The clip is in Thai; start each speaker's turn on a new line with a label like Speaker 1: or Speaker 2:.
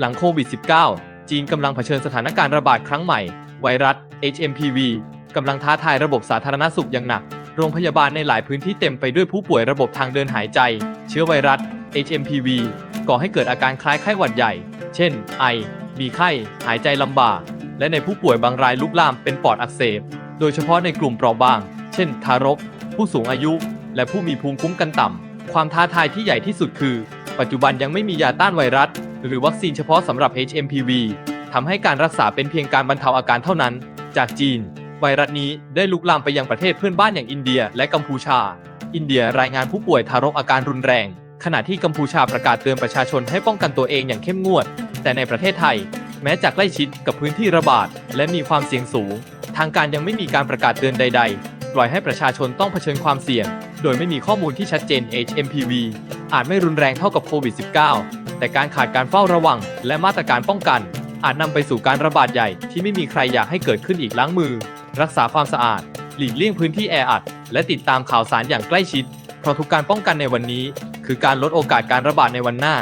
Speaker 1: หลังโควิด -19 จีนกำลังเผชิญสถานการณ์ระบาดครั้งใหม่ ไวรัส HMPV กำลังท้าทายระบบสาธารณสุขอย่างหนัก โรงพยาบาลในหลายพื้นที่เต็มไปด้วยผู้ป่วยระบบทางเดินหายใจ เชื้อไวรัส HMPV ก่อให้เกิดอาการคล้ายไข้หวัดใหญ่ เช่น ไอ มีไข้ หายใจลำบาก และในผู้ป่วยบางรายลุกลามเป็นปอดอักเสบ โดยเฉพาะในกลุ่มเปราะบาง เช่น ทารก ผู้สูงอายุ และผู้มีภูมิคุ้มกันต่ำ ความท้าทายที่ใหญ่ที่สุดคือ ปัจจุบันยังไม่มียาต้านไวรัส หรือวัคซีนเฉพาะสำหรับ HMPV ทำให้การรักษาเป็นเพียงการบรรเทาอาการเท่านั้น จากจีน ไวรัสนี้ได้ลุกลามไปยังประเทศเพื่อนบ้านอย่างอินเดียและกัมพูชา อินเดียรายงานผู้ป่วยทารกอาการรุนแรง ขณะที่กัมพูชาประกาศเตือนประชาชนให้ป้องกันตัวเองอย่างเข้มงวด แต่ในประเทศไทย แม้จะใกล้ชิดกับพื้นที่ระบาด และมีความเสี่ยงสูง ทางการยังไม่มีการประกาศเตือนใด ๆ ปล่อยให้ประชาชนต้องเผชิญความเสี่ยง โดยไม่มีข้อมูลที่ชัดเจน HMPV อาจไม่รุนแรงเท่ากับโควิด -19 แต่การขาดการเฝ้าระวัง และมาตรการป้องกัน อาจนำไปสู่การระบาดใหญ่ที่ไม่มีใครอยากให้เกิดขึ้นอีกล้างมือ รักษาความสะอาด หลีกเลี่ยงพื้นที่แออัด และติดตามข่าวสารอย่างใกล้ชิด เพราะทุกการป้องกันในวันนี้ คือการลดโอกาสการระบาดในวันหน้า